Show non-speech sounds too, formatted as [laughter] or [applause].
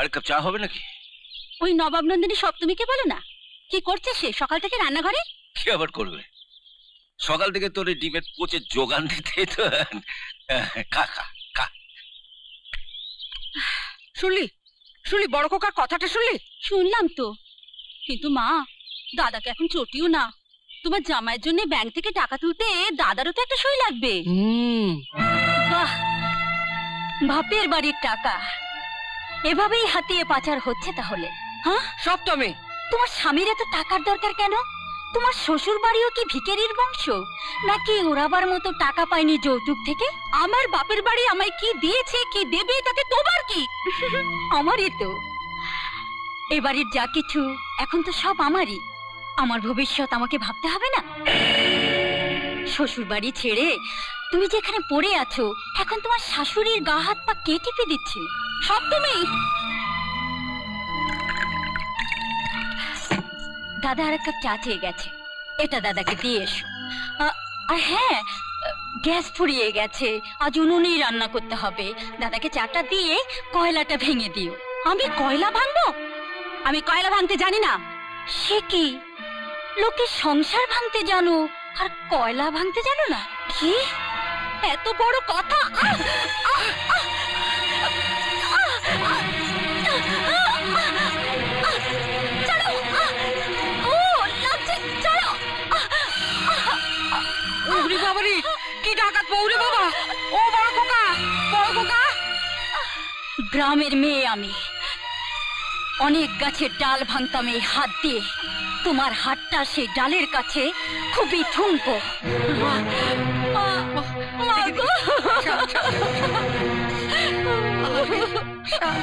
আর cup চা হবে নাকি? ওই নবাব নন্দিনী সপ্তমীকে বলো না? কি করছে সে? সকাল থেকে রান্নাঘরে? কি আবার করবে? সকাল থেকে তোর এই ডিমের পচে যোগান দিতে তো খা খা খা। শুনলি? শুনলি? বড় খোকার কথাটা শুনলি? শুনলাম তো। কিন্তু মা দাদাকে এখন চটিও না। তোমার জামাইয়ের জন্য ব্যাংক থেকে টাকা তুলতে দাদারও তো একটা সই লাগবে। হুম। বাহ! বাপের বাড়ির টাকা। এভাবেই হাতিয়ে পাচার হচ্ছে তাহলে? হ্যাঁ? সব সপ্তমী তোমার স্বামীর এত টাকার দরকার কেন? তোমার শ্বশুর বাড়িও কি ভিকেরির বংশ? নাকি ওরাবার মতো টাকা পায়নি যৌতুক থেকে? আমার বাপের বাড়ি আমায় কি দিয়েছে কি দেবে তাতে তোমার কি? [laughs] আমারই তো। এ বাড়ির যা কিছু এখন তো সব আমারই। আমার ভবিষ্যৎ আমাকে ভাবতে হবে না? শ্বশুর বাড়ি ছেড়ে তুমি যেখানে পড়ে আছো এখন তোমার শাশুড়ির গা হাত পা কে টিপে দিচ্ছে? সব তুমি? দাদা আর এক কাপ চা চেয়ে গেছে। এটা দাদাকে দিয়ে এসো। আর হ্যাঁ গ্যাস ফুরিয়ে গেছে। আজ উনুনেই রান্না করতে হবে। দাদাকে চাটা দিয়ে কয়লাটা ভেঙে দিও। আমি কয়লা ভাঙবো? আমি কয়লা ভাঙতে জানি না। সে কি? লোকে সংসার ভাঙতে জানো, আর কয়লা ভাঙতে জানো না? কি? এত বড় কথা বাবারি। কি ডাকাত বাবা? ও বড় খোকা বড় খোকা। গ্রামের মেয়ে আমি। অনেক গাছের ডাল ভাঙতাম এই হাত দিয়ে। তোমার হাতটা সেই ডালের কাছে খুবই ঠুনকো। শাক,